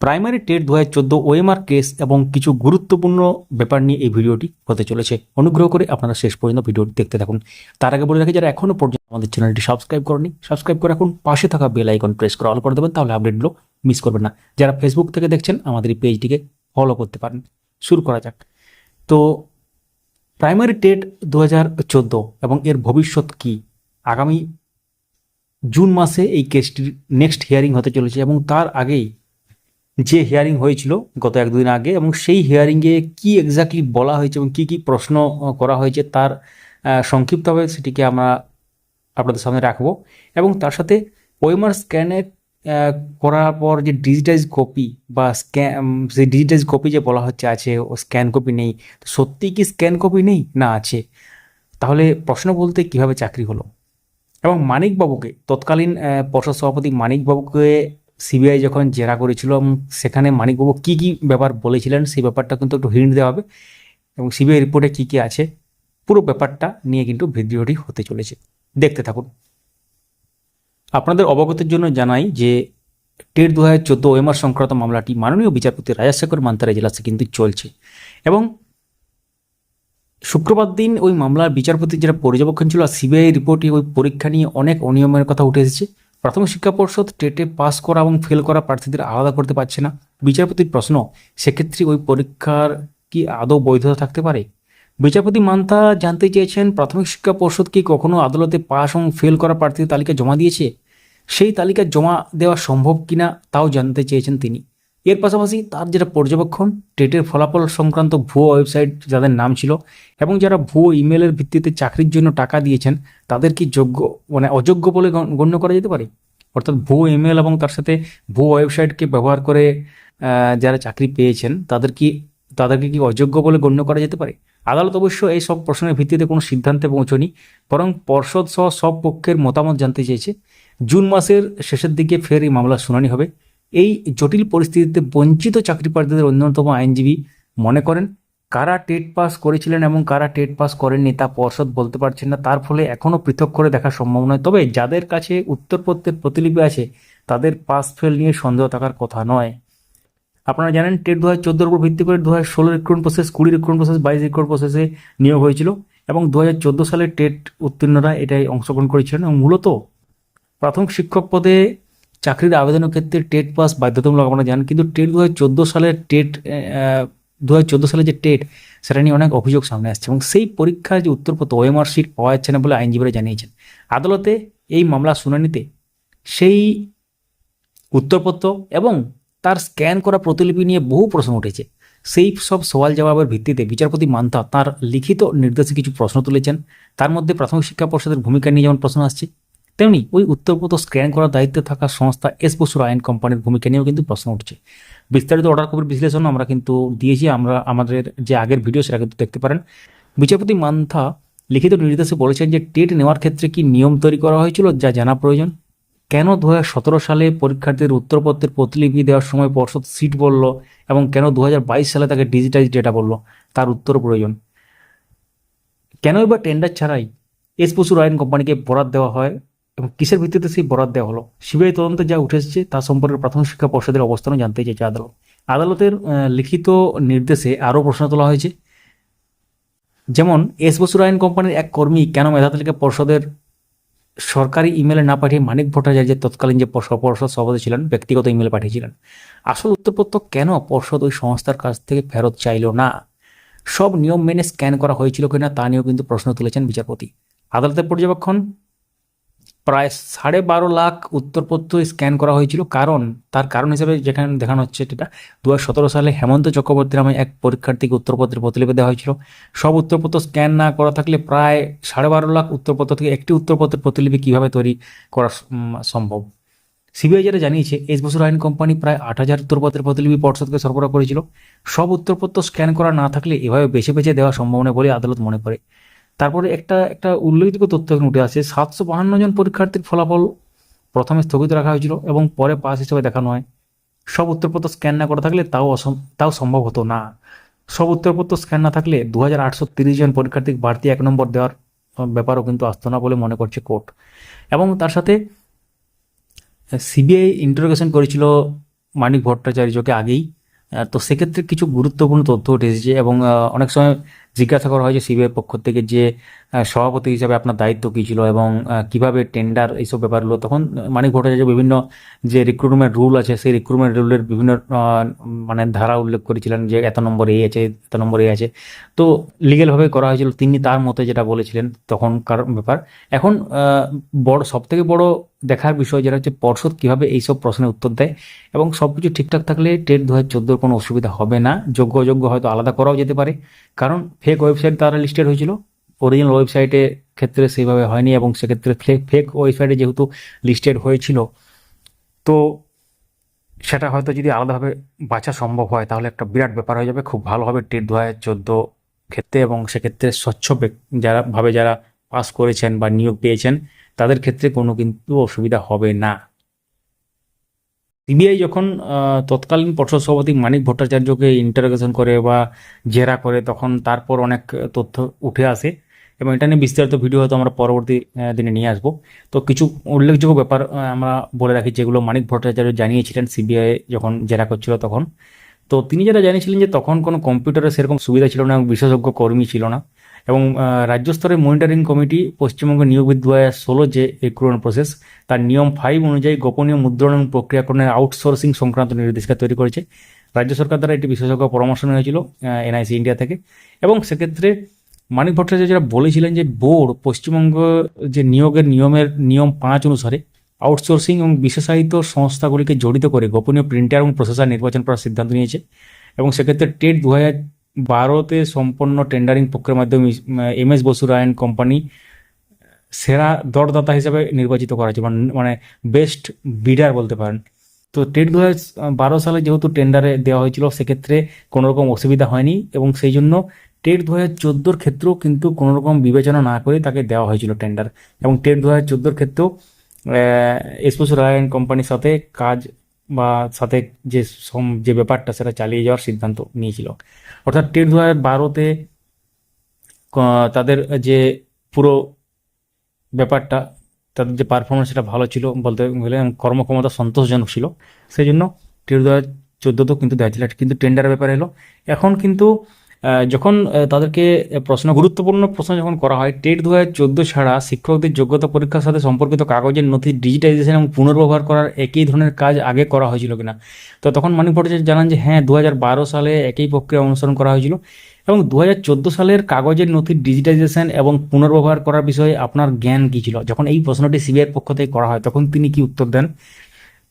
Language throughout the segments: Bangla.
প্রাইমারি টেট দু হাজার চোদ্দ ওএমআর কেস এবং কিছু গুরুত্বপূর্ণ ব্যাপার নিয়ে এই ভিডিওটি হতে চলেছে। অনুগ্রহ করে আপনারা শেষ পর্যন্ত ভিডিওটি দেখতে থাকুন। তার আগে বলে রাখি, যারা এখনও পর্যন্ত আমাদের চ্যানেলটি সাবস্ক্রাইব করেনি, সাবস্ক্রাইব করে এখন পাশে থাকা বেল আইকন প্রেস করে অল করে দেবেন, তাহলে আপডেটগুলো মিস করবেন না। যারা ফেসবুক থেকে দেখছেন, আমাদের এই পেজটিকে ফলো করতে পারেন। শুরু করা যাক। তো প্রাইমারি টেট দু হাজার চোদ্দ এবং এর ভবিষ্যৎ কি? আগামী জুন মাসে এই কেসটির নেক্সট হিয়ারিং হতে চলেছে এবং তার আগেই যে হিয়ারিং হয়েছিল গত এক দুদিন আগে এবং সেই হিয়ারিংয়ে কি এক্স্যাক্টলি বলা হয়েছে এবং কি কি প্রশ্ন করা হয়েছে তার সংক্ষিপ্তভাবে সেটিকে আমরা আপনাদের সামনে রাখব এবং তার সাথে ওয়েমার স্ক্যানে করার পর যে ডিজিটাইজ কপি বা স্ক্যান সেই ডিজিটাইজ কপি যে বলা হচ্ছে আছে, ও স্ক্যান কপি নেই সত্যি কি স্ক্যান কপি নেই? না আছে। তাহলে প্রশ্ন বলতে কীভাবে চাকরি হলো? এবং মানিকবাবুকে, তৎকালীন পর্ষদ সভাপতি মানিকবাবুকে সিবিআই যখন জেরা করেছিল এবং সেখানে মানিকবাবু কী কী ব্যাপার বলেছিলেন, সেই ব্যাপারটা কিন্তু একটু হিন্ট দেওয়া হবে এবং সিবিআই রিপোর্টে কী কী আছে, পুরো ব্যাপারটা নিয়ে কিন্তু ভিডিওটি হতে চলেছে। দেখতে থাকুন। আপনাদের অবগতের জন্য জানাই যে টেট দু হাজার চোদ্দ ওএমআর সংক্রান্ত মামলাটি মাননীয় বিচারপতি রাজাশেখর মান্তারা এজলাসে কিন্তু চলছে এবং শুক্রবার দিন ওই মামলার বিচারপতি যারা পর্যবেক্ষণ ছিল, আর সিবিআই রিপোর্টে ওই পরীক্ষা নিয়ে অনেক অনিয়মের কথা উঠে এসেছে। প্রাথমিক শিক্ষা পর্ষদ টেটে পাস করা এবং ফেল করা প্রার্থীদের আলাদা করতে পারছে না। বিচারপতির প্রশ্ন, সেক্ষেত্রে ওই পরীক্ষার কি আদৌ বৈধতা থাকতে পারে? বিচারপতি মান্তা জানতে চেয়েছেন, প্রাথমিক শিক্ষা পর্ষদ কি কখনো আদালতে পাস এবং ফেল করা প্রার্থীদের তালিকা জমা দিয়েছে? সেই তালিকা জমা দেওয়া সম্ভব কিনা তাও জানতে চেয়েছেন তিনি। এর পাশাপাশি তার যেটা পর্যবেক্ষণ টেটের ফলাফল সংক্রান্ত ভুয়ো ওয়েবসাইট যাদের নাম ছিল, এবং যারা ভুয়ো ইমেলের ভিত্তিতে চাকরির জন্য টাকা দিয়েছেন, তাদের কি যোগ্য মানে অযোগ্য বলে গণ- গণ্য করা যেতে পারে? অর্থাৎ ভুয়ো ইমেল এবং তার সাথে ভুয়ো ওয়েবসাইটকে ব্যবহার করে যারা চাকরি পেয়েছেন, তাদের কি, তাদেরকে কি অযোগ্য বলে গণ্য করা যেতে পারে? আদালত অবশ্য এই সব প্রশ্নের ভিত্তিতে কোনো সিদ্ধান্তে পৌঁছনি, বরং পর্ষদ সহ সব পক্ষের মতামত জানতে চেয়েছে। জুন মাসের শেষের দিকে ফের এই মামলার শুনানি হবে। এই জটিল পরিস্থিতিতে বঞ্চিত চাকরি প্রার্থীদের অন্যতম আইনজীবী মনে করেন? কারা টেট পাস করেছিলেন এবং কারা টেট পাস করেননি তা পর্ষদ বলতে পারছেন না। তার ফলে এখনও পৃথক করে দেখা সম্ভব নয়। তবে যাদের কাছে উত্তরপত্রের প্রতিলিপি আছে, তাদের পাস ফেল নিয়ে সন্দেহ থাকার কথা নয়। আপনারা জানেন, টেট দু হাজার চোদ্দোর উপর ভিত্তি করে দু হাজার ষোলো রিক্রুটমেন্ট প্রসেস কুড়ি রিক্রুটমেন্ট প্রসেস বাইশ রিক্রুটমেন্ট প্রসেসে নিয়োগ হয়েছিল এবং দু হাজার চোদ্দ সালে টেট উত্তীর্ণরা এটাই অংশগ্রহণ করেছিলেন এবং মূলত প্রাথমিক শিক্ষক পদে চাকরির আবেদনের ক্ষেত্রে টেট পাস বাধ্যতামূলক আপনারা জানেন, কিন্তু টেট দু হাজার চোদ্দ সালের টেট দু হাজার চোদ্দ সালে যে টেট, সেটা নিয়ে অনেক অভিযোগ সামনে আসছে এবং সেই পরীক্ষার যে উত্তরপত্র, ওএমআর শিট পাওয়া যাচ্ছে না বলে আইনজীবীরা জানিয়েছেন। আদালতে এই মামলা শুনানিতে সেই উত্তরপত্র এবং তার স্ক্যান করা প্রতিলিপি নিয়ে বহু প্রশ্ন উঠেছে। সেই সব সওয়াল জবাবের ভিত্তিতে বিচারপতি মান্তা তার লিখিত নির্দেশে কিছু প্রশ্ন তুলেছেন। তার মধ্যে প্রাথমিক শিক্ষা পর্ষদের ভূমিকা নিয়ে যেমন প্রশ্ন আসছে তেমনি ওই উত্তরপত্র স্ক্যান করার দায়িত্বে থাকা সংস্থা এস বসুর আইন কোম্পানির ভূমিকা নিয়েও কিন্তু প্রশ্ন উঠছে। বিস্তারিত অর্ডার কপির বিশ্লেষণ আমরা কিন্তু দিয়েছি, আমরা আমাদের যে আগের ভিডিও সেটা কিন্তু দেখতে পারেন। বিচারপতি মান্থা লিখিত নির্দেশে বলেছেন যে টেট নেওয়ার ক্ষেত্রে কি নিয়ম তৈরি করা হয়েছিল যা জানা প্রয়োজন? কেন দু সালে পরীক্ষার্থীদের উত্তরপত্রের প্রতিলিপি দেওয়ার সময় পর্ষদ সিট বলল এবং কেন দু হাজার বাইশ সালে তাকে ডিজিটাইজ ডেটা বলল? তার উত্তর প্রয়োজন। কেন এবার টেন্ডার ছাড়াই এস বসুর আইন কোম্পানিকে বরাদ দেওয়া হয়? এবং কিসের ভিত্তিতে সেই বরাদ দেওয়া হলো? সিবিআই তদন্তে যা উঠে এসেছে তা সম্পর্কে প্রাথমিক শিক্ষা পর্ষদের অবস্থানও জানতে চেয়েছে আদালত। আদালতের লিখিত নির্দেশে আরও প্রশ্ন তোলা হয়েছে। যেমন, এস বসুর আইন কোম্পানির এক কর্মী কেন মেধা তালিকা পর্ষদের সরকারি ইমেলে না পাঠিয়ে মানিক ভট্টাচার্যের তৎকালীন যে পর্ষদ সভাপতি ছিলেন, ব্যক্তিগত ইমেলে পাঠিয়েছিলেন? আসল উত্তরপত্র কেন পর্ষদ ওই সংস্থার কাছ থেকে ফেরত চাইল না? সব নিয়ম মেনে স্ক্যান করা হয়েছিল কিনা তা নিয়েও কিন্তু প্রশ্ন তুলেছেন বিচারপতি। আদালতের পর্যবেক্ষণ প্রায় সাড়ে বারো লাখ উত্তরপত্র স্ক্যান করা হয়েছিল। কারণ, তার কারণ হিসেবে যেখানে দেখানো হচ্ছে যেটা দু সতেরো সালে হেমন্ত চক্রবর্তী নামে এক পরীক্ষার্থীকে উত্তরপত্রের প্রতিলিপি দেওয়া হয়েছিল। সব উত্তরপত্র স্ক্যান না করা থাকলে প্রায় সাড়ে বারো লাখ উত্তরপত্র থেকে একটি উত্তরপত্রের প্রতিলিপি কীভাবে তৈরি করা সম্ভব? সিবিআই যেটা জানিয়েছে, এস বছর আইন কোম্পানি প্রায় আট হাজার উত্তরপত্রের প্রতিলিপি পর্ষদকে সরবরাহ করেছিল। সব উত্তরপত্র স্ক্যান করা না থাকলে এভাবে বেছে বেছে দেওয়া সম্ভব নয় বলে আদালত মনে করে। তারপরে একটা একটা উল্লেখযোগ্য তথ্য এখন উঠে আসে, সাতশো বাহান্ন জন পরীক্ষার্থীর ফলাফল প্রথমে স্থগিত রাখা হয়েছিল এবং পরে পাস হিসেবে দেখানো হয়। সব উত্তরপত্র স্ক্যান না করা থাকলে তাও অসম, তাও সম্ভব হতো না। সব উত্তরপত্র স্ক্যান না থাকলে দু হাজার আটশো তিরিশ জন পরীক্ষার্থী বাড়তি এক নম্বর দেওয়ার ব্যাপারও কিন্তু আসতো না বলে মনে করছে কোর্ট। এবং তার সাথে সিবিআই ইন্টারোগেশন করেছিল মানিক ভট্টাচার্যকে আগেই। তো সেক্ষেত্রে কিছু গুরুত্বপূর্ণ তথ্য উঠে এসেছে এবং অনেক সময় জিজ্ঞাসা করা হয় যে সিবিআই পক্ষ থেকে যে সভাপতি হিসাবে আপনার দায়িত্ব কী ছিল এবং কীভাবে টেন্ডার এইসব ব্যাপারগুলো, তখন মানিক ভট্টাচার্য বিভিন্ন যে রিক্রুটমেন্ট রুল আছে, সেই রিক্রুটমেন্ট রুলের বিভিন্ন মানে ধারা উল্লেখ করেছিলেন যে এত নম্বর এই আছে, এত নম্বর এই আছে। তো লিগেলভাবে করা হয়েছিল, তিনি তার মতে যেটা বলেছিলেন তখনকার ব্যাপার। এখন বড় সব থেকে বড় দেখার বিষয় যেটা হচ্ছে পর্ষদ কীভাবে এইসব প্রশ্নের উত্তর দেয় এবং সব কিছু ঠিকঠাক থাকলে টেট দু হাজার চোদ্দোর কোনো অসুবিধা হবে না। যোগ্য অযোগ্য হয়তো আলাদা করাও যেতে পারে। কারণ ফেক ওয়েবসাইট তারা লিস্টেড হয়েছিল। অরিজিনাল ওয়েবসাইটের ক্ষেত্রে সেইভাবে হয়নি এবং সেক্ষেত্রে ফেক ওয়েবসাইটে যেহেতু লিস্টেড হয়েছিল, তো সেটা হয়তো যদি আলাদাভাবে বাঁচা সম্ভব হয়, তাহলে একটা বিরাট ব্যাপার হয়ে যাবে। খুব ভালোভাবে টেট দু হাজার চোদ্দ ক্ষেত্রে এবং সেক্ষেত্রে স্বচ্ছ যারা ভাবে যারা পাস করেছেন বা নিয়োগ পেয়েছেন, তাদের ক্ষেত্রে কোনো কিন্তু অসুবিধা হবে না। সিবিআই যখন তৎকালীন পর্ষদ সভাপতি মানিক ভট্টাচার্যকে ইন্টারোগেশন করে বা জেরা করে, তখন তারপর অনেক তথ্য উঠে আসে। এবং এটা নিয়ে বিস্তারিত ভিডিও হয়তো আমরা পরবর্তী দিনে নিয়ে আসব। তো কিছু উল্লেখযোগ্য ব্যাপার আমরা বলে রাখি, যেগুলো মানিক ভট্টাচার্য জানিয়েছিলেন সিবিআই যখন জেরা করছিল তখন। তো তিনি যেটা জানিয়েছিলেন যে তখন কোনো কম্পিউটারের সেরকম সুবিধা ছিল না বিশেষজ্ঞ কর্মী ছিল না। এবং রাজ্য স্তরের মনিটরিং কমিটি পশ্চিমবঙ্গ নিয়োগ দু হাজার ষোলো যে রিক্রুটমেন্ট প্রসেস তার নিয়ম ফাইভ অনুযায়ী গোপনীয় মুদ্রণ এবং প্রক্রিয়াকরণের আউটসোর্সিং সংক্রান্ত নির্দেশিকা তৈরি করেছে। রাজ্য সরকার দ্বারা একটি বিশেষজ্ঞ পরামর্শ নেওয়া হয়েছিল এনআইসি ইন্ডিয়া থেকে। এবং সেক্ষেত্রে মানিক ভট্টাচার্য যারা বলেছিলেন যে বোর্ড পশ্চিমবঙ্গ যে নিয়োগের নিয়মের নিয়ম পাঁচ অনুসারে আউটসোর্সিং এবং বিশেষায়িত সংস্থাগুলিকে জড়িত করে গোপনীয় প্রিন্টার এবং প্রসেসার নির্বাচন করার সিদ্ধান্ত নিয়েছে। এবং সেক্ষেত্রে টেট দু হাজার বারোতে সম্পন্ন টেন্ডারিং প্রক্রিয়ার মাধ্যমে M S Basu Rayan company সেরা দরদাতা হিসেবে নির্বাচিত করা হয়েছে, মানে- মানে বেস্ট বিডার বলতে পারেন। তো টেট দু বারো সালে যেহেতু টেন্ডারে দেওয়া হয়েছিল, সেক্ষেত্রে কোনো রকম অসুবিধা হয়নি এবং সেই জন্য টেট দু হাজার চোদ্দোর ক্ষেত্রেও কিন্তু কোনো রকম বিবেচনা না করে তাকে দেওয়া হয়েছিল টেন্ডার এবং টেট দু হাজার চোদ্দোর ক্ষেত্রেও এসপোস রায়ন কোম্পানির সাথে কাজ বা সাথে যে সম- যে ব্যাপারটা সেটা চালিয়ে যাওয়ার সিদ্ধান্ত নিয়েছিল। অর্থাৎ টেট দু হাজার বারোতে তাদের যে পুরো ব্যাপারটা, তাদের যে পারফরমেন্স সেটা ভালো ছিল বলতে গেলে কর্মক্ষমতা সন্তোষজনক ছিল। সেই জন্য টেট দু হাজার চোদ্দ তো কিন্তু দেওয়া ছিল। কিন্তু টেন্ডার ব্যাপারে এলো। এখন কিন্তু যখন তাদেরকে প্রশ্ন, গুরুত্বপূর্ণ প্রশ্ন যখন করা হয়, টেট দু হাজার চোদ্দ ছাড়া শিক্ষকদের যোগ্যতা পরীক্ষার সাথে সম্পর্কিত কাগজের নথি ডিজিটাইজেশন এবং পুনর্ব্যবহার করার একই ধরনের কাজ আগে করা হয়েছিল কিনা। তো তখন মানিক ভট্টাচার্য জানান যে হ্যাঁ দু হাজার বারো সালে একই প্রক্রিয়া অনুসরণ করা হয়েছিল এবং দু হাজার চোদ্দ সালের কাগজের নথির ডিজিটাইজেশন এবং পুনর্ব্যবহার করার বিষয়ে আপনার জ্ঞান কী ছিল? যখন এই প্রশ্নটি সিবিআইয়ের পক্ষ থেকে করা হয়, তখন তিনি কি উত্তর দেন?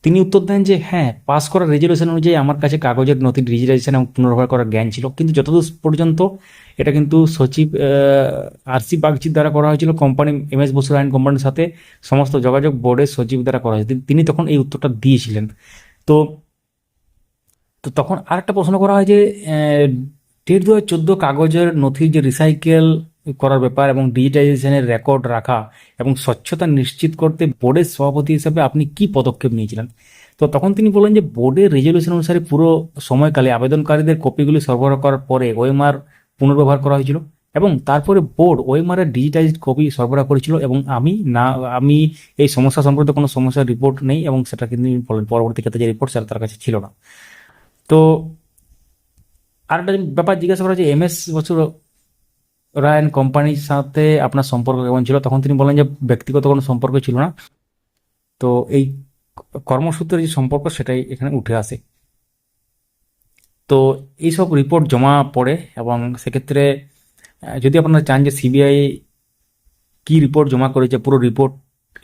তিনি উত্তর দেন যে হ্যাঁ পাস করার রেজলিউশন অনুযায়ী আমার কাছে কাগজের নথি ডিজিটাইজেশন এবং পুনর্ব্যবহার করার জ্ঞান ছিল। কিন্তু যতদূর পর্যন্ত এটা কিন্তু সচিব আর সি বাগচির দ্বারা করা হয়েছিল কোম্পানি এম এস বসু আইন কোম্পানির সাথে সমস্ত যোগাযোগ বোর্ডের সচিব দ্বারা করা হয়েছে তিনি- তখন এই উত্তরটা দিয়েছিলেন। তো তো তখন আরেকটা প্রশ্ন করা হয় যে টেট দু হাজার চোদ্দ কাগজের নথির যে রিসাইকেল করার ব্যাপার এবং ডিজিটাইজেশনের রেকর্ড রাখা এবং স্বচ্ছতা নিশ্চিত করতে বোর্ডের সভাপতি হিসাবে আপনি কি পদক্ষেপ নিয়েছিলেন? তো তখন তিনি বললেন যে বোর্ডের রেজলিউশন অনুসারে পুরো সময়কালে আবেদনকারীদের কপিগুলি সরবরাহ করার পরে ওএমআর পুনর্ব্যবহার করা হয়েছিল এবং তারপরে বোর্ড ওএমআরের ডিজিটাইজড কপি সরবরাহ করেছিল এবং আমি না, আমি এই সমস্যা সম্পর্কে কোনো সমস্যার রিপোর্ট নেই এবং সেটা কিন্তু বলেন পরবর্তী ক্ষেত্রে যে রিপোর্ট সেটা তার কাছে ছিল না। তো আরেকটা ব্যাপার জিজ্ঞাসা করা যে এম এস বছর রায়ন কোম্পানির সাথে আপনার সম্পর্ক কেমন ছিল? তখন তিনি বলেন যে, ব্যক্তিগত কোনো সম্পর্ক ছিল না। তো এই কর্মসূত্রের যে সম্পর্ক, সেটাই এখানে উঠে আসে। তো এইসব রিপোর্ট জমা পড়ে এবং সেক্ষেত্রে, যদি আপনারা চান যে সিবিআই কি রিপোর্ট জমা করেছে, পুরো রিপোর্ট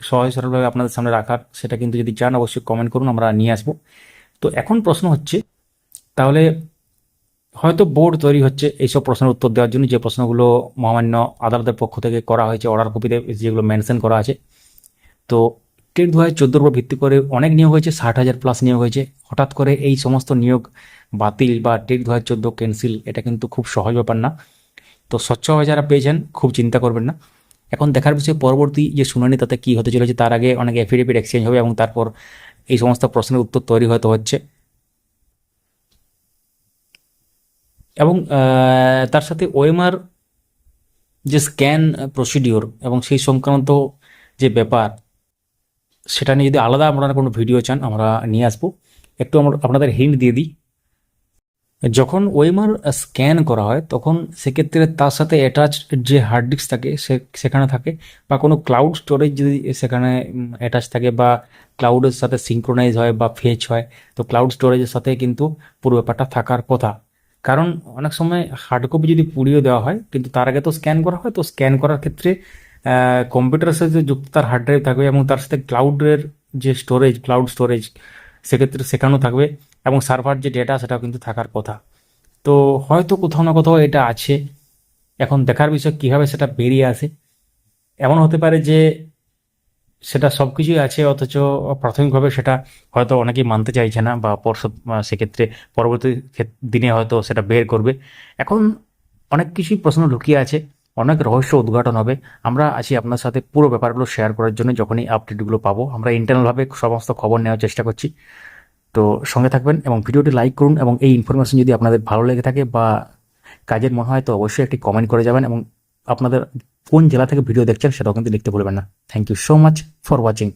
সহজ সরলভাবে আপনাদের সামনে রাখার, সেটা কিন্তু যদি চান, অবশ্যই কমেন্ট করুন, আমরা নিয়ে আসব। তো এখন প্রশ্ন হচ্ছে, তাহলে হয়তো বোর্ড তৈরি হচ্ছে এইসব প্রশ্নের উত্তর দেওয়ার জন্য, যে প্রশ্নগুলো মহামান্য আদালতের পক্ষ থেকে করা হয়েছে, অর্ডার কপিতে যেগুলো মেনশন করা আছে। তো টেট দু হাজার চোদ্দোর উপর ভিত্তি করে অনেক নিয়োগ হয়েছে, ষাট হাজার প্লাস নিয়োগ হয়েছে। হঠাৎ করে এই সমস্ত নিয়োগ বাতিল বা টেট দু হাজার চোদ্দ ক্যান্সেল, এটা কিন্তু খুব সহজ ব্যাপার না। তো স্বচ্ছভাবে যারা পেয়েছেন, খুব চিন্তা করবেন না। এখন দেখার বিষয় পরবর্তী যে শুনানি, তাতে কী হতে চলেছে, তার আগে অনেক এফিডেভিট এক্সচেঞ্জ হবে এবং তারপর এই সমস্ত প্রশ্নের উত্তর তৈরি হয়তো হচ্ছে। এবং তার সাথে ওএমআর যে স্ক্যান প্রসিডিওর এবং সেই সংক্রান্ত যে ব্যাপার, সেটা নিয়ে যদি আলাদা আপনারা কোনো ভিডিও চান, আমরা নিয়ে আসব। একটু আমরা আপনাদের হিন্ট দিয়ে দিই। যখন ওয়েমার স্ক্যান করা হয়, তখন সেক্ষেত্রে তার সাথে অ্যাটাচ যে হার্ড ডিস্ক থাকে, সে, সেখানে থাকে বা কোনো ক্লাউড স্টোরেজ যদি সেখানে অ্যাটাচ থাকে বা ক্লাউডের সাথে সিঙ্ক্রোনাইজ হয় বা ফেচ হয়, তো ক্লাউড স্টোরেজের সাথে কিন্তু পুরো ব্যাপারটা থাকার কথা। কারণ অনেক সময় হার্ড কপি যদি পুড়িয়ে দেওয়া হয়, কিন্তু তার আগে তো স্ক্যান করা হয়, তো স্ক্যান করার ক্ষেত্রে কম্পিউটারের সাথে যুক্ত তার হার্ড ড্রাইভ থাকবে এবং তার সাথে ক্লাউডের যে স্টোরেজ ক্লাউড স্টোরেজ সেক্ষেত্রে সেখানেও থাকবে এবং সার্ভার যে ডেটা সেটাও কিন্তু থাকার কথা। তো হয়তো কোথাও না কোথাও এটা আছে। এখন দেখার বিষয় কীভাবে সেটা বেরিয়ে আসে? এমন হতে পারে যে সেটা সব কিছুই আছে, অথচ প্রাথমিকভাবে সেটা হয়তো অনেকেই মানতে চাইছে না, বা পর্ষদ সেক্ষেত্রে পরবর্তী দিনে হয়তো সেটা বের করবে। এখন অনেক কিছুই প্রশ্ন লুকিয়ে আছে, অনেক রহস্য উদ্ঘাটন হবে। আমরা আছি আপনার সাথে পুরো ব্যাপারগুলো শেয়ার করার জন্য, যখনই আপডেটগুলো পাবো, আমরা ইন্টারনালভাবে সমস্ত খবর নেওয়ার চেষ্টা করছি। তো সঙ্গে থাকবেন এবং ভিডিওটি লাইক করুন, এবং এই ইনফরমেশন যদি আপনাদের ভালো লেগে থাকে বা কাজের মনে হয়, তো অবশ্যই একটি কমেন্ট করে যাবেন, এবং আপনাদের কোন জেলা থেকে ভিডিও দেখছেন সেটাও কিন্তু লিখতে ভুলবেন না। Thank you so much for watching